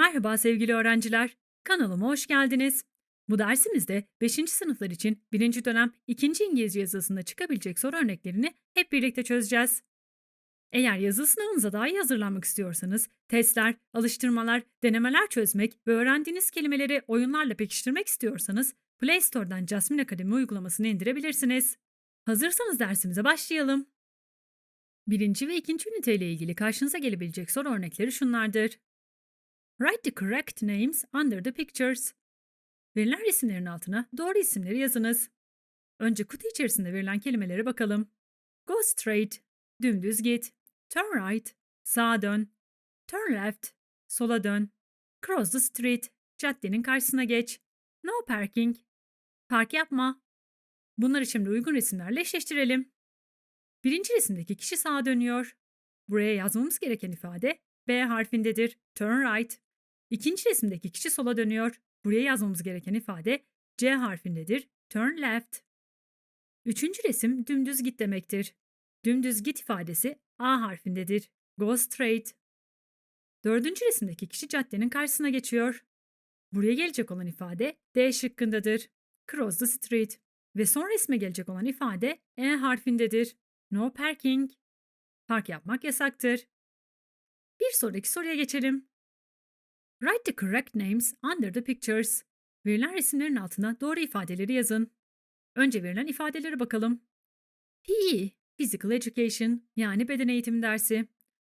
Merhaba sevgili öğrenciler. Kanalıma hoş geldiniz. Bu dersimizde 5. sınıflar için 1. dönem 2. İngilizce yazısında çıkabilecek soru örneklerini hep birlikte çözeceğiz. Eğer yazılı sınavınıza daha iyi hazırlanmak istiyorsanız, testler, alıştırmalar, denemeler çözmek ve öğrendiğiniz kelimeleri oyunlarla pekiştirmek istiyorsanız Play Store'dan Jasmine Akademi uygulamasını indirebilirsiniz. Hazırsanız dersimize başlayalım. Birinci ve ikinci ünite ile ilgili karşınıza gelebilecek soru örnekleri şunlardır. Write the correct names under the pictures. Verilen resimlerin altına doğru isimleri yazınız. Önce kutu içerisinde verilen kelimelere bakalım. Go straight, dümdüz git. Turn right, sağa dön. Turn left, sola dön. Cross the street, caddenin karşısına geç. No parking, park yapma. Bunları şimdi uygun resimlerle eşleştirelim. Birinci resimdeki kişi sağa dönüyor. Buraya yazmamız gereken ifade B harfindedir. Turn right. İkinci resimdeki kişi sola dönüyor. Buraya yazmamız gereken ifade C harfindedir. Turn left. Üçüncü resim dümdüz git demektir. Dümdüz git ifadesi A harfindedir. Go straight. Dördüncü resimdeki kişi caddenin karşısına geçiyor. Buraya gelecek olan ifade D şıkkındadır. Cross the street. Ve son resme gelecek olan ifade E harfindedir. No parking. Park yapmak yasaktır. Bir sonraki soruya geçelim. Write the correct names under the pictures. Verilen resimlerin altına doğru ifadeleri yazın. Önce verilen ifadelere bakalım. PE, Physical Education yani beden eğitimi dersi.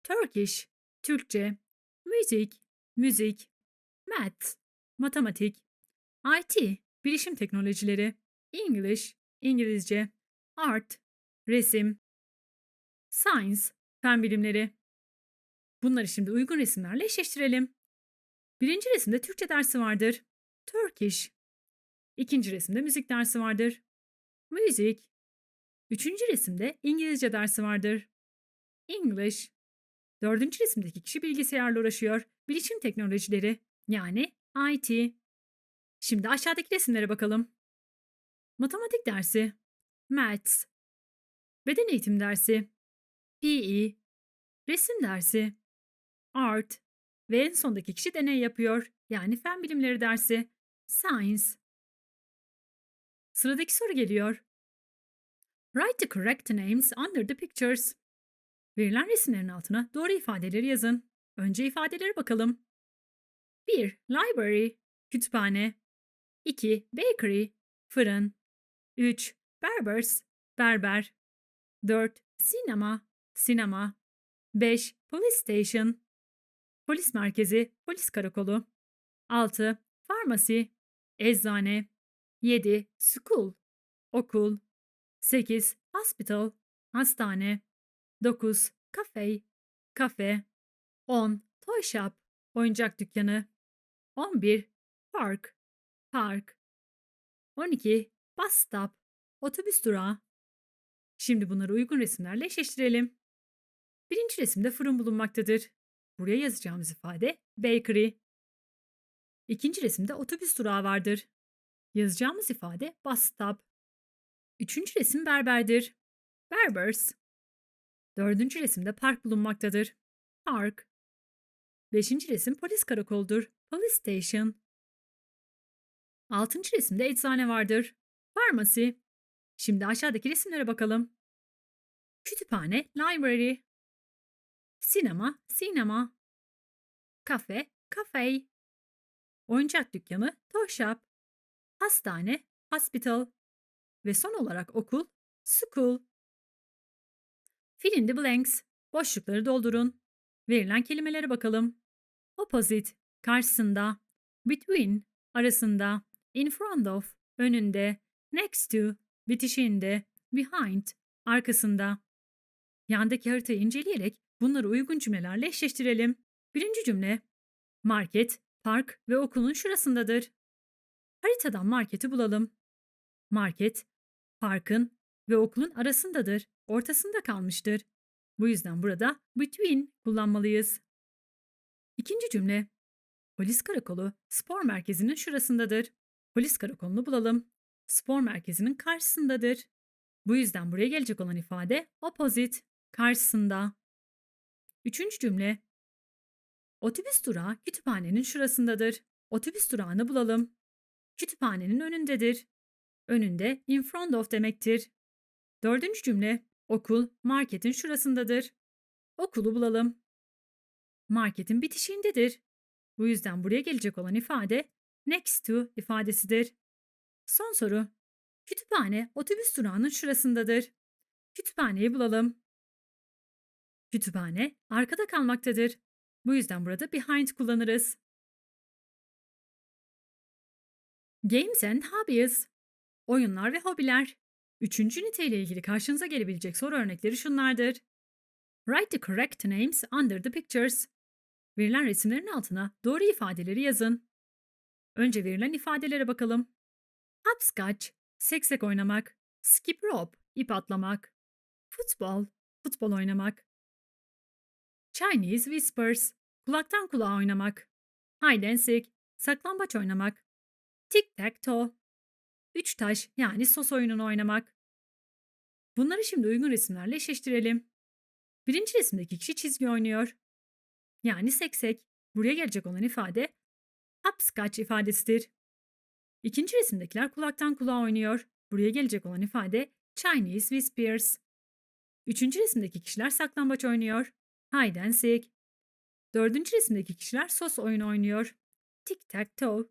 Turkish, Türkçe. Music, müzik. Math, matematik. IT, bilişim teknolojileri. English, İngilizce. Art, resim. Science, fen bilimleri. Bunları şimdi uygun resimlerle eşleştirelim. Birinci resimde Türkçe dersi vardır. Turkish. İkinci resimde müzik dersi vardır. Music. Üçüncü resimde İngilizce dersi vardır. English. Dördüncü resimdeki kişi bilgisayarla uğraşıyor. Bilişim teknolojileri yani IT. Şimdi aşağıdaki resimlere bakalım. Matematik dersi. Maths. Beden eğitim dersi. PE. Resim dersi. Art. Ve en sondaki kişi deney yapıyor. Yani fen bilimleri dersi. Science. Sıradaki soru geliyor. Write the correct names under the pictures. Verilen resimlerin altına doğru ifadeleri yazın. Önce ifadelere bakalım. 1. Library, kütüphane. 2. Bakery, fırın. 3. Barbers, berber. 4. Sinema, sinema. 5. Police station, polis merkezi, polis karakolu. 6. Farmasi, eczane. 7. School, okul. 8. Hospital, hastane. 9. Cafe, kafe. 10. Toy shop, oyuncak dükkanı. 11. Park, park. 12. Bus stop, otobüs durağı. Şimdi bunları uygun resimlerle eşleştirelim. Birinci resimde fırın bulunmaktadır. Buraya yazacağımız ifade bakery. İkinci resimde otobüs durağı vardır. Yazacağımız ifade bus stop. Üçüncü resim berberdir. Berbers. Dördüncü resimde park bulunmaktadır. Park. Beşinci resim polis karakoldur. Police station. Altıncı resimde eczane vardır. Pharmacy. Şimdi aşağıdaki resimlere bakalım. Kütüphane, library. Sinema, sinema. Kafe, cafe. Oyuncak dükkanı, toy. Hastane, hospital. Ve son olarak okul, school. Fill in the blanks. Boşlukları doldurun. Verilen kelimelere bakalım. Opposite, karşısında. Between, arasında. In front of, önünde. Next to, bitişiğinde. Behind, arkasında. Yandaki haritayı inceleyerek bunları uygun cümlelerle eşleştirelim. Birinci cümle. Market, park ve okulun şurasındadır. Haritadan marketi bulalım. Market, parkın ve okulun arasındadır. Ortasında kalmıştır. Bu yüzden burada between kullanmalıyız. İkinci cümle. Polis karakolu spor merkezinin şurasındadır. Polis karakolunu bulalım. Spor merkezinin karşısındadır. Bu yüzden buraya gelecek olan ifade opposite, karşısında. Üçüncü cümle. Otobüs durağı kütüphanenin şurasındadır. Otobüs durağını bulalım. Kütüphanenin önündedir. Önünde in front of demektir. Dördüncü cümle okul marketin şurasındadır. Okulu bulalım. Marketin bitişiğindedir. Bu yüzden buraya gelecek olan ifade next to ifadesidir. Son soru. Kütüphane otobüs durağının şurasındadır. Kütüphaneyi bulalım. Kütüphane arkada kalmaktadır. Bu yüzden burada behind kullanırız. Games and hobbies. Oyunlar ve hobiler. Üçüncü niteyle ilgili karşınıza gelebilecek soru örnekleri şunlardır. Write the correct names under the pictures. Verilen resimlerin altına doğru ifadeleri yazın. Önce verilen ifadelere bakalım. Hopscotch, seksek oynamak. Skip rope, ip atlamak. Futbol, futbol oynamak. Chinese whispers, kulaktan kulağa oynamak. Hide and seek, saklambaç oynamak. Tic tac toe, üç taş yani sos oyununu oynamak. Bunları şimdi uygun resimlerle eşleştirelim. Birinci resimdeki kişi çizgi oynuyor. Yani seksek. Buraya gelecek olan ifade hopscotch ifadesidir. İkinci resimdekiler kulaktan kulağa oynuyor. Buraya gelecek olan ifade Chinese whispers. Üçüncü resimdeki kişiler saklambaç oynuyor. Hide and seek. Dördüncü resimdeki kişiler sos oyunu oynuyor. Tic tac toe.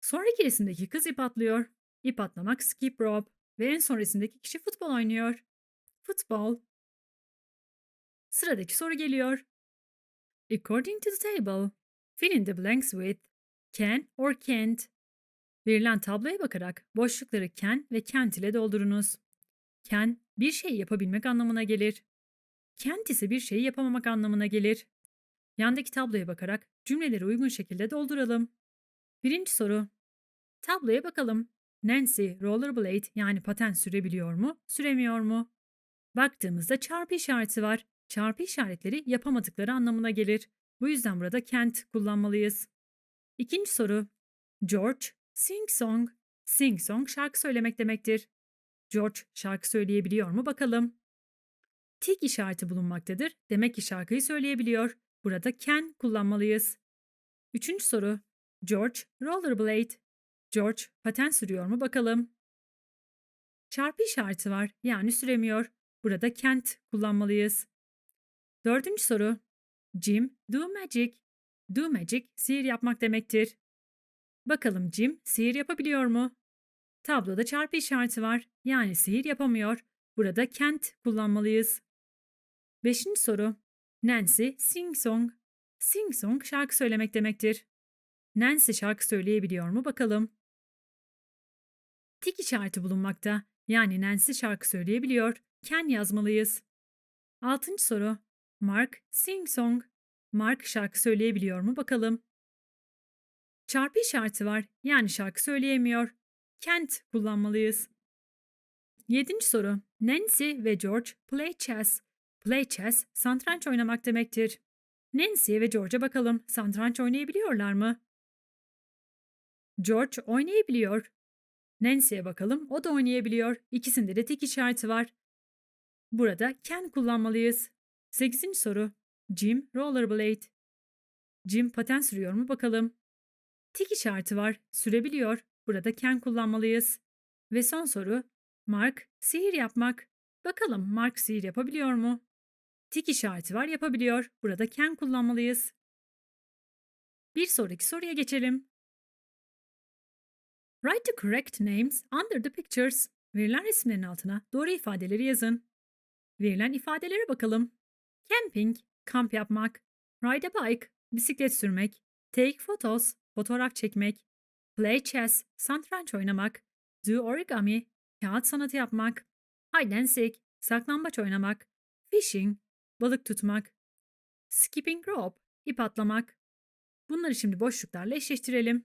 Sonraki resimdeki kız ip atlıyor. İp atlamak skip rope. Ve en son resimdeki kişi futbol oynuyor. Futbol. Sıradaki soru geliyor. According to the table, fill in the blanks with can or can't. Verilen tabloya bakarak boşlukları can ve can't ile doldurunuz. Can, bir şey yapabilmek anlamına gelir. İse bir şeyi yapamamak anlamına gelir. Yandaki tabloya bakarak cümleleri uygun şekilde dolduralım. Birinci soru. Tabloya bakalım. Nancy rollerblade yani paten sürebiliyor mu, süremiyor mu? Baktığımızda çarpı işareti var. Çarpı işaretleri yapamadıkları anlamına gelir. Bu yüzden burada can't kullanmalıyız. İkinci soru. George sing song. Sing song şarkı söylemek demektir. George şarkı söyleyebiliyor mu bakalım. Tik işareti bulunmaktadır. Demek ki şarkıyı söyleyebiliyor. Burada can kullanmalıyız. Üçüncü soru. George rollerblade. George paten sürüyor mu bakalım. Çarpı işareti var yani süremiyor. Burada can't kullanmalıyız. Dördüncü soru. Jim do magic. Do magic sihir yapmak demektir. Bakalım Jim sihir yapabiliyor mu? Tabloda çarpı işareti var. Yani sihir yapamıyor. Burada can't kullanmalıyız. Beşinci soru. Nancy sing song. Sing song şarkı söylemek demektir. Nancy şarkı söyleyebiliyor mu bakalım. Tik işareti bulunmakta. Yani Nancy şarkı söyleyebiliyor. Can yazmalıyız. Altıncı soru. Mark sing song. Mark şarkı söyleyebiliyor mu bakalım. Çarpı işareti var. Yani şarkı söyleyemiyor. Can't kullanmalıyız. Yedinci soru. Nancy ve George play chess. Play chess, satranç oynamak demektir. Nancy ve George'a bakalım. Satranç oynayabiliyorlar mı? George oynayabiliyor. Nancy'ye bakalım. O da oynayabiliyor. İkisinde de tek işareti var. Burada can kullanmalıyız. 8. soru. Jim rollerblade. Jim paten sürüyor mu bakalım. Tik işareti var. Sürebiliyor. Burada can kullanmalıyız. Ve son soru. Mark sihir yapmak. Bakalım Mark sihir yapabiliyor mu? Tik işareti var yapabiliyor. Burada can kullanmalıyız. Bir sonraki soruya geçelim. Write the correct names under the pictures. Verilen resimlerin altına doğru ifadeleri yazın. Verilen ifadelere bakalım. Camping, kamp yapmak. Ride a bike, bisiklet sürmek. Take photos, fotoğraf çekmek. Play chess, satranç oynamak. Do origami, kağıt sanatı yapmak. Hide and seek, saklambaç oynamak. Fishing, balık tutmak. Skipping rope, ip atlamak. Bunları şimdi boşluklarla eşleştirelim.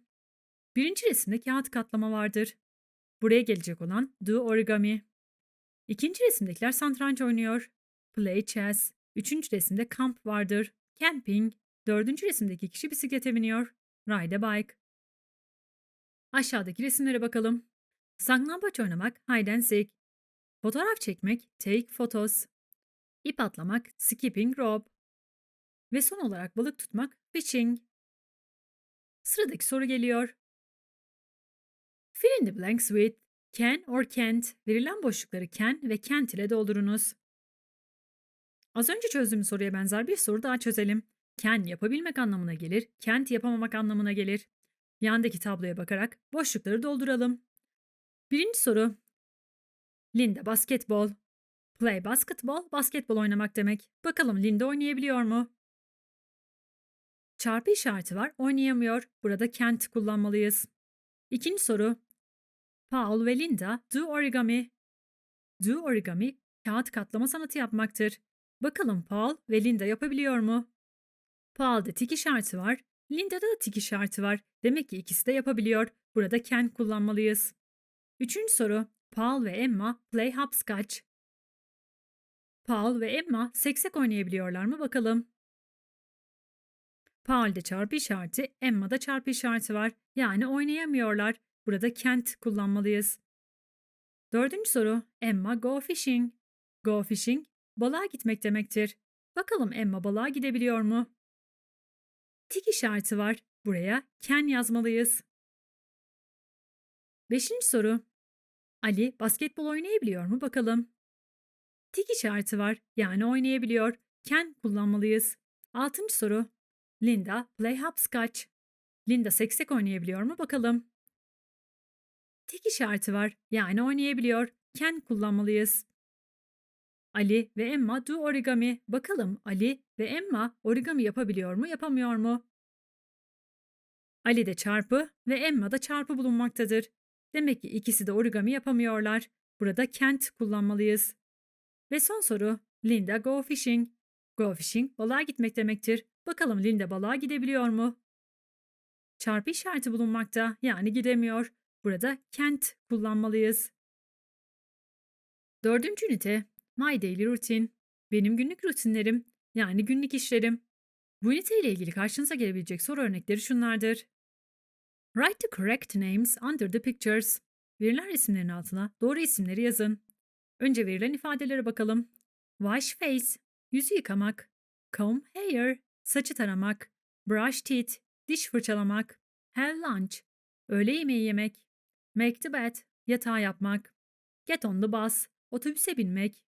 Birinci resimde kağıt katlama vardır. Buraya gelecek olan do origami. İkinci resimdekiler satranç oynuyor. Play chess. Üçüncü resimde kamp vardır. Camping. Dördüncü resimdeki kişi bisiklete biniyor. Ride a bike. Aşağıdaki resimlere bakalım. Saklambaç oynamak, hide and seek. Fotoğraf çekmek, take photos. İp atlamak, skipping rope. Ve son olarak balık tutmak fishing. Sıradaki soru geliyor. Fill in the blanks with can or can't. Verilen boşlukları can ve can't ile doldurunuz. Az önce çözdüğümüz soruya benzer bir soru daha çözelim. Can yapabilmek anlamına gelir, can't yapamamak anlamına gelir. Yandaki tabloya bakarak boşlukları dolduralım. Birinci soru. Linda basketbol. Play basketball, basketbol oynamak demek. Bakalım Linda oynayabiliyor mu? Çarpı işareti var, oynayamıyor. Burada can't kullanmalıyız. İkinci soru. Paul ve Linda do origami. Do origami, kağıt katlama sanatı yapmaktır. Bakalım Paul ve Linda yapabiliyor mu? Paul'da tik işareti var, Linda'da da tik işareti var. Demek ki ikisi de yapabiliyor. Burada can kullanmalıyız. Üçüncü soru. Paul ve Emma play hopscotch. Paul ve Emma seksek oynayabiliyorlar mı bakalım. Paul'de çarpı işareti, Emma'da çarpı işareti var. Yani oynayamıyorlar. Burada can't kullanmalıyız. Dördüncü soru. Emma go fishing. Go fishing, balığa gitmek demektir. Bakalım Emma balığa gidebiliyor mu? Tik işareti var. Buraya can yazmalıyız. Beşinci soru. Ali basketbol oynayabiliyor mu bakalım? Tik işareti var. Yani oynayabiliyor. Can kullanmalıyız. Altıncı soru. Linda play hopscotch. Linda seksek oynayabiliyor mu bakalım? Tik işareti var. Yani oynayabiliyor. Can kullanmalıyız. Ali ve Emma do origami. Bakalım Ali ve Emma origami yapabiliyor mu, yapamıyor mu? Ali'de çarpı ve Emma'da çarpı bulunmaktadır. Demek ki ikisi de origami yapamıyorlar. Burada can't kullanmalıyız. Ve son soru. Linda go fishing. Go fishing balığa gitmek demektir. Bakalım Linda balığa gidebiliyor mu? Çarpı işareti bulunmakta yani gidemiyor. Burada can't kullanmalıyız. Dördüncü ünite My Daily Routine. Benim günlük rutinlerim yani günlük işlerim. Bu ünite ile ilgili karşınıza gelebilecek soru örnekleri şunlardır. Write the correct names under the pictures. Verilen resimlerin altına doğru isimleri yazın. Önce verilen ifadelere bakalım. Wash face, yüzü yıkamak. Comb hair, saçı taramak. Brush teeth, diş fırçalamak. Have lunch, öğle yemeği yemek. Make the bed, yatağı yapmak. Get on the bus, otobüse binmek.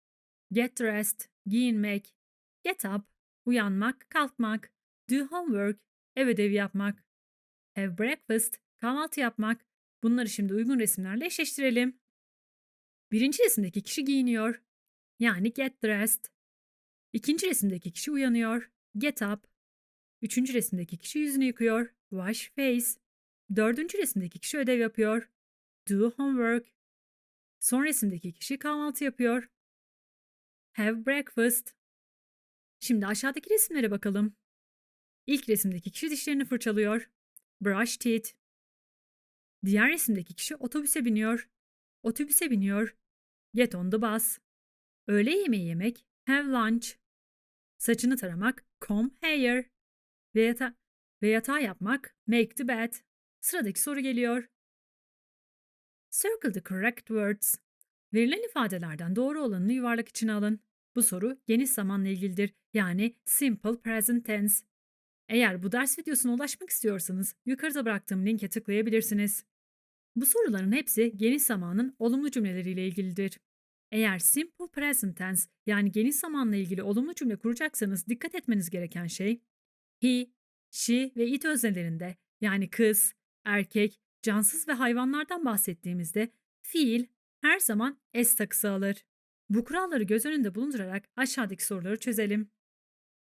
Get dressed, giyinmek. Get up, uyanmak, kalkmak. Do homework, ev ödevi yapmak. Have breakfast, kahvaltı yapmak. Bunları şimdi uygun resimlerle eşleştirelim. Birinci resimdeki kişi giyiniyor. Yani get dressed. İkinci resimdeki kişi uyanıyor. Get up. Üçüncü resimdeki kişi yüzünü yıkıyor. Wash face. Dördüncü resimdeki kişi ödev yapıyor. Do homework. Son resimdeki kişi kahvaltı yapıyor. Have breakfast. Şimdi aşağıdaki resimlere bakalım. İlk resimdeki kişi dişlerini fırçalıyor. Brush teeth. Diğer resimdeki kişi otobüse biniyor. Otobüse biniyor. Get on the bus. Öğle yemeği yemek. Have lunch. Saçını taramak. Comb hair. Ve, yata ve yatağı yapmak. Make the bed. Sıradaki soru geliyor. Circle the correct words. Verilen ifadelerden doğru olanını yuvarlak içine alın. Bu soru geniş zamanla ilgilidir. Yani simple present tense. Eğer bu ders videosuna ulaşmak istiyorsanız yukarıda bıraktığım linke tıklayabilirsiniz. Bu soruların hepsi geniş zamanın olumlu cümleleriyle ilgilidir. Eğer simple present tense yani geniş zamanla ilgili olumlu cümle kuracaksanız dikkat etmeniz gereken şey he, she ve it öznelerinde yani kız, erkek, cansız ve hayvanlardan bahsettiğimizde fiil her zaman s takısı alır. Bu kuralları göz önünde bulundurarak aşağıdaki soruları çözelim.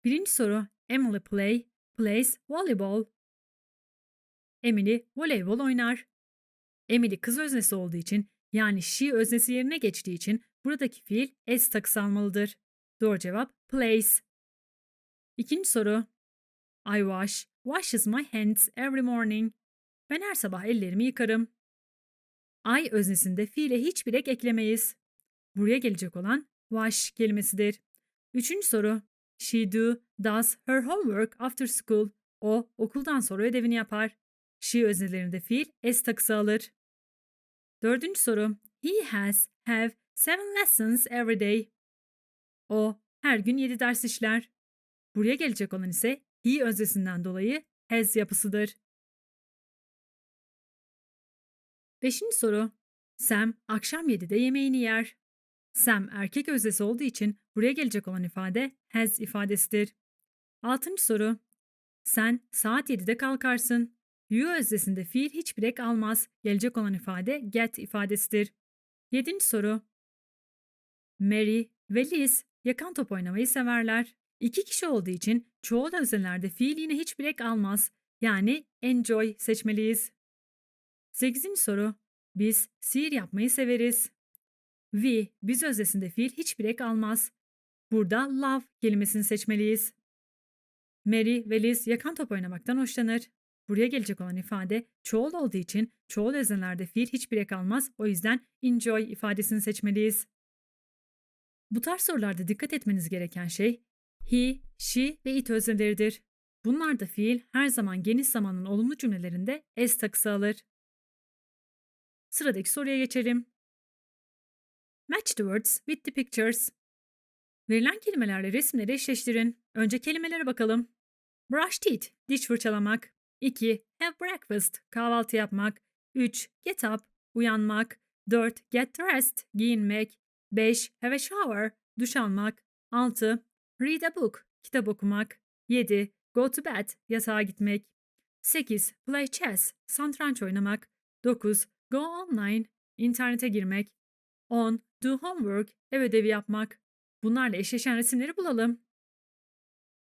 Birinci soru Emily play, plays volleyball. Emily voleybol oynar. Emily kız öznesi olduğu için yani she öznesi yerine geçtiği için buradaki fiil s takısı almalıdır. Doğru cevap plays. İkinci soru I wash, washes my hands every morning. Ben her sabah ellerimi yıkarım. I öznesinde fiile hiçbir ek eklemeyiz. Buraya gelecek olan wash kelimesidir. Üçüncü soru. She do, does her homework after school. O okuldan sonra ödevini yapar. She öznelerinde fiil s takısı alır. Dördüncü soru. He has, have seven lessons every day. O her gün yedi ders işler. Buraya gelecek olan ise he öznesinden dolayı has yapısıdır. Beşinci soru. Sam akşam 7'de yemeğini yer. Sam erkek öznesi olduğu için buraya gelecek olan ifade has ifadesidir. Altıncı soru. Sen saat 7'de kalkarsın. You öznesinde fiil hiçbir ek almaz. Gelecek olan ifade get ifadesidir. Yedinci soru. Mary ve Liz yakan top oynamayı severler. İki kişi olduğu için çoğul öznelerde fiil yine hiçbir ek almaz. Yani enjoy seçmeliyiz. Sekizinci soru. Biz sihir yapmayı severiz. We, biz öznesinde fiil hiçbir ek almaz. Burada love kelimesini seçmeliyiz. Mary ve Liz yakan top oynamaktan hoşlanır. Buraya gelecek olan ifade çoğul olduğu için çoğul öznelerde fiil hiçbir ek almaz. O yüzden enjoy ifadesini seçmeliyiz. Bu tarz sorularda dikkat etmeniz gereken şey he, she ve it özneleridir. Bunlarda fiil her zaman geniş zamanın olumlu cümlelerinde s takısı alır. Sıradaki soruya geçelim. Match the words with the pictures. Verilen kelimelerle resimleri eşleştirin. Önce kelimelere bakalım. Brush teeth, diş fırçalamak. 2. Have breakfast, kahvaltı yapmak. 3. Get up, uyanmak. 4. Get dressed, giyinmek. 5. Have a shower, duş almak. 6. Read a book, kitap okumak. 7. Go to bed, yatağa gitmek. 8. Play chess, satranç oynamak. 9. Go online, internete girmek. 10. Do homework, ev ödevi yapmak. Bunlarla eşleşen resimleri bulalım.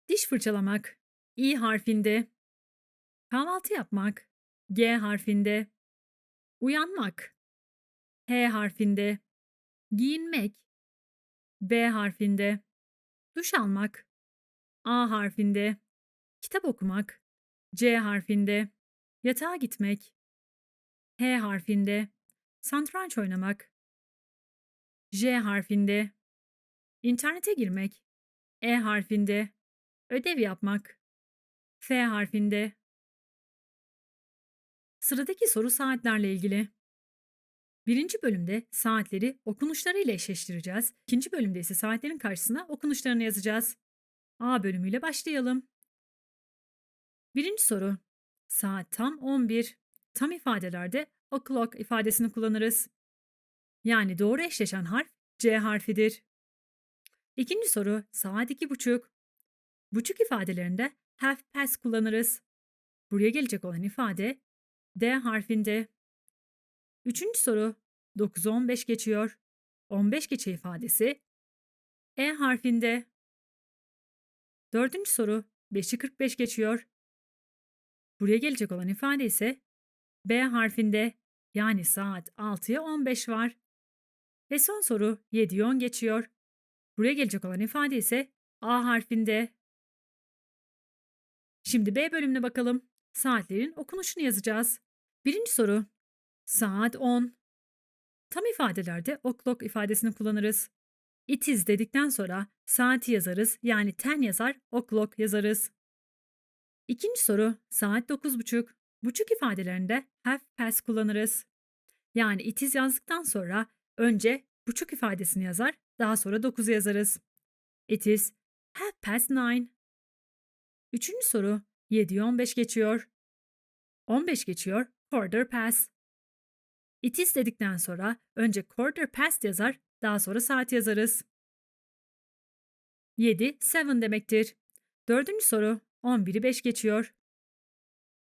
Diş fırçalamak. İ harfinde. Kahvaltı yapmak. G harfinde. Uyanmak. H harfinde. Giyinmek. B harfinde. Duş almak. A harfinde. Kitap okumak. C harfinde. Yatağa gitmek. H harfinde. Satranç oynamak. J harfinde. İnternete girmek. E harfinde. Ödev yapmak. F harfinde. Sıradaki soru saatlerle ilgili. Birinci bölümde saatleri okunuşlarıyla eşleştireceğiz. İkinci bölümde ise saatlerin karşısına okunuşlarını yazacağız. A bölümüyle başlayalım. Birinci soru. Saat tam 11. Tam ifadelerde o'clock ifadesini kullanırız. Yani doğru eşleşen harf C harfidir. İkinci soru saat iki buçuk. Buçuk ifadelerinde half past kullanırız. Buraya gelecek olan ifade D harfinde. Üçüncü soru 9'u 15 geçiyor. 15 geçe ifadesi E harfinde. Dördüncü soru 5'i 45 geçiyor. Buraya gelecek olan ifade ise B harfinde yani saat 6'ya 15 var. Ve son soru 7'yi 10 geçiyor. Buraya gelecek olan ifade ise A harfinde. Şimdi B bölümüne bakalım. Saatlerin okunuşunu yazacağız. Birinci soru. Saat 10. Tam ifadelerde o'clock ifadesini kullanırız. It is dedikten sonra saati yazarız yani ten yazar, o'clock yazarız. İkinci soru. Saat 9.30. Buçuk ifadelerinde half past kullanırız. Yani it is yazdıktan sonra önce buçuk ifadesini yazar, daha sonra 9'u yazarız. It is half past nine. Üçüncü soru. 7'yi 15 geçiyor. 15 geçiyor, quarter past. It is dedikten sonra önce quarter past yazar, daha sonra saat yazarız. 7, 7 demektir. Dördüncü soru, 11'i 5 geçiyor.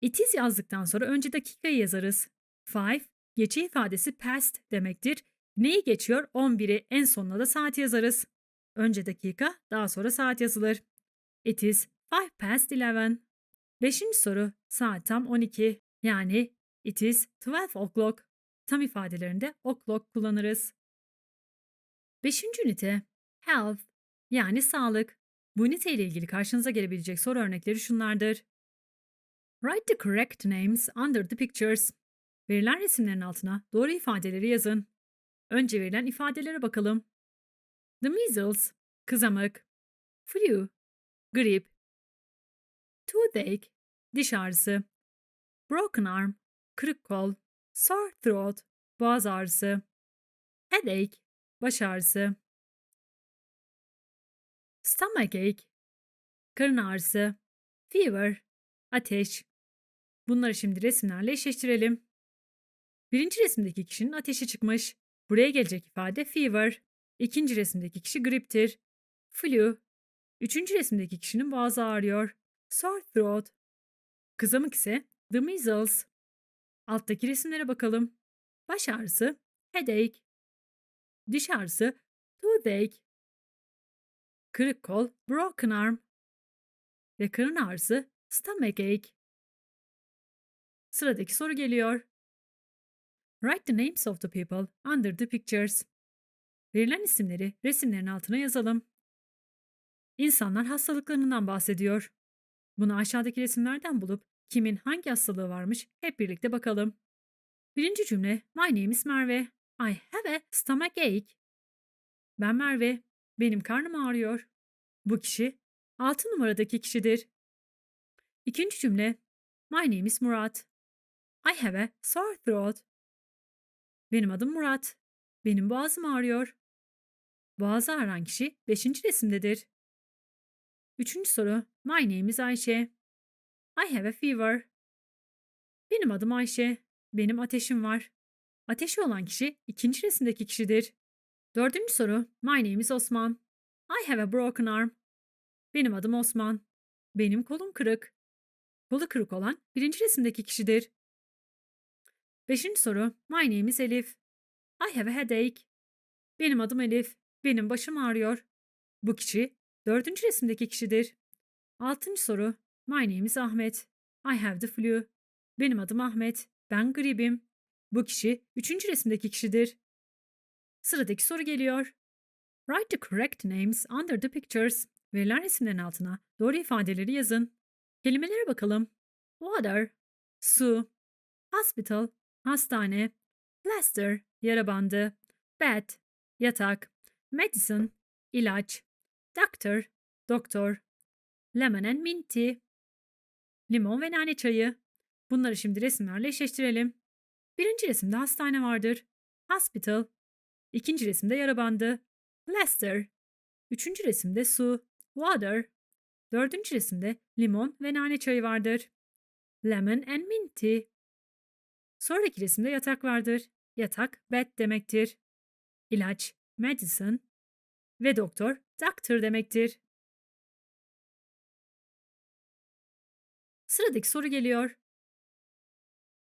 It is yazdıktan sonra önce dakikayı yazarız. 5, geçe ifadesi past demektir. Neyi geçiyor? 11'i en sonuna da saat yazarız. Önce dakika, daha sonra saat yazılır. It is 5 past 11. Beşinci soru, saat tam 12. Yani it is 12 o'clock. Tam ifadelerinde o'clock kullanırız. Beşinci ünite, health yani sağlık. Bu ünite ile ilgili karşınıza gelebilecek soru örnekleri şunlardır. Write the correct names under the pictures. Verilen resimlerin altına doğru ifadeleri yazın. Önce verilen ifadelere bakalım. The measles, kızamık. Flu, grip. Toothache, diş ağrısı. Broken arm, kırık kol. Sore throat, boğaz ağrısı. Headache, baş ağrısı. Stomachache, karın ağrısı, fever, ateş. Bunları şimdi resimlerle eşleştirelim. Birinci resimdeki kişinin ateşi çıkmış. Buraya gelecek ifade fever. İkinci resimdeki kişi griptir. Flu. Üçüncü resimdeki kişinin boğazı ağrıyor. Sore throat. Kızamık ise the measles. Alttaki resimlere bakalım. Baş ağrısı headache. Diş ağrısı toothache. Kırık kol broken arm. Ve karın ağrısı stomachache. Sıradaki soru geliyor. Write the names of the people under the pictures. Verilen isimleri resimlerin altına yazalım. İnsanlar hastalıklarından bahsediyor. Bunu aşağıdaki resimlerden bulup kimin hangi hastalığı varmış hep birlikte bakalım. Birinci cümle My name is Merve. I have a stomachache. Ben Merve. Benim karnım ağrıyor. Bu kişi 6 numaradaki kişidir. İkinci cümle My name is Murat. I have a sore throat. Benim adım Murat. Benim boğazım ağrıyor. Boğazı ağrıyan kişi 5. resimdedir. Üçüncü soru My name is Ayşe. I have a fever. Benim adım Ayşe. Benim ateşim var. Ateşi olan kişi ikinci resimdeki kişidir. Dördüncü soru My name is Osman. I have a broken arm. Benim adım Osman. Benim kolum kırık. Kolu kırık olan birinci resimdeki kişidir. Beşinci soru My name is Elif. I have a headache. Benim adım Elif. Benim başım ağrıyor. Bu kişi dördüncü resimdeki kişidir. Altıncı soru My name is Ahmet. I have the flu. Benim adım Ahmet. Ben gribim. Bu kişi üçüncü resimdeki kişidir. Sıradaki soru geliyor. Write the correct names under the pictures. Verilen resimlerin altına doğru ifadeleri yazın. Kelimelere bakalım. Water, su, hospital, hastane, plaster, yara bandı, bed, yatak, medicine, ilaç, doctor, doktor, lemon and mint tea, limon ve nane çayı. Bunları şimdi resimlerle eşleştirelim. Birinci resimde hastane vardır. Hospital. İkinci resimde yara bandı. Plaster. Üçüncü resimde su. Water. Dördüncü resimde limon ve nane çayı vardır. Lemon and mint tea. Sonraki resimde yatak vardır. Yatak bed demektir. İlaç medicine ve doktor doctor demektir. Sıradaki soru geliyor.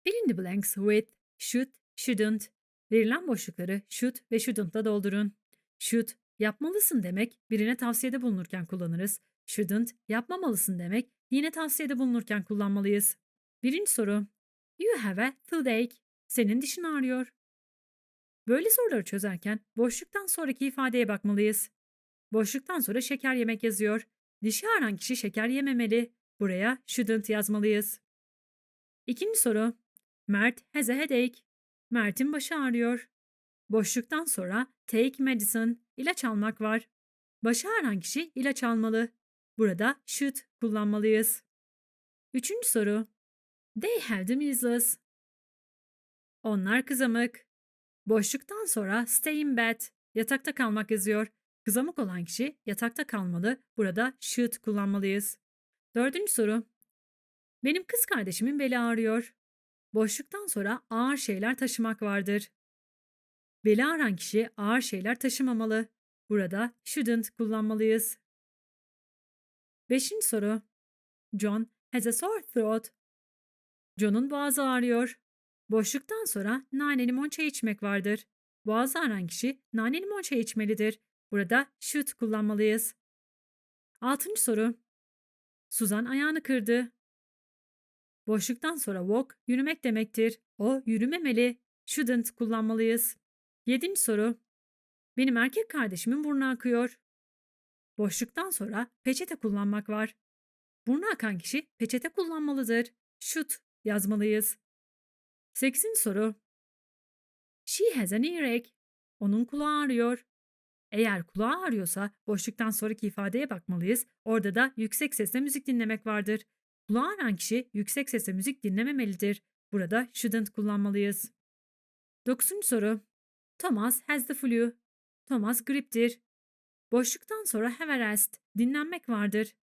Fill in the blanks with should, shouldn't. Verilen boşlukları should ve shouldn'tla doldurun. Should, yapmalısın demek birine tavsiyede bulunurken kullanırız. Shouldn't, yapmamalısın demek yine tavsiyede bulunurken kullanmalıyız. Birinci soru. You have a toothache. Senin dişin ağrıyor. Böyle soruları çözerken boşluktan sonraki ifadeye bakmalıyız. Boşluktan sonra şeker yemek yazıyor. Dişi ağrıyan kişi şeker yememeli. Buraya shouldn't yazmalıyız. İkinci soru. Mert has a headache. Mert'in başı ağrıyor. Boşluktan sonra take medicine, ilaç almak var. Başı ağrıyan kişi ilaç almalı. Burada should kullanmalıyız. Üçüncü soru. They have the measles. Onlar kızamık. Boşluktan sonra stay in bed, yatakta kalmak yazıyor. Kızamık olan kişi yatakta kalmalı. Burada should kullanmalıyız. Dördüncü soru. Benim kız kardeşimin beli ağrıyor. Boşluktan sonra ağır şeyler taşımak vardır. Beli ağrıyan kişi ağır şeyler taşımamalı. Burada shouldn't kullanmalıyız. Beşinci soru. John has a sore throat. John'un boğazı ağrıyor. Boşluktan sonra nane limon çay içmek vardır. Boğazı ağrıyan kişi nane limon çay içmelidir. Burada should kullanmalıyız. Altıncı soru. Suzan ayağını kırdı. Boşluktan sonra walk yürümek demektir. O yürümemeli. Shouldn't kullanmalıyız. Yedinci soru. Benim erkek kardeşimin burnu akıyor. Boşluktan sonra peçete kullanmak var. Burnu akan kişi peçete kullanmalıdır. Should yazmalıyız. Sekizinci soru. She has an earache. Onun kulağı ağrıyor. Eğer kulağı ağrıyorsa boşluktan sonraki ifadeye bakmalıyız. Orada da yüksek sesle müzik dinlemek vardır. Kulağı ağrıyan kişi yüksek sesle müzik dinlememelidir. Burada shouldn't kullanmalıyız. Dokuzuncu soru. Thomas has the flu. Thomas griptir. Boşluktan sonra have a rest, dinlenmek vardır.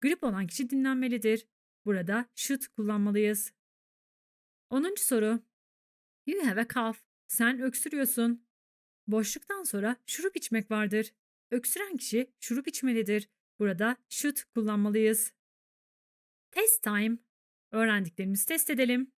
Grip olan kişi dinlenmelidir. Burada should kullanmalıyız. 10. soru. You have a cough. Sen öksürüyorsun. Boşluktan sonra şurup içmek vardır. Öksüren kişi şurup içmelidir. Burada should kullanmalıyız. Test time. Öğrendiklerimizi test edelim.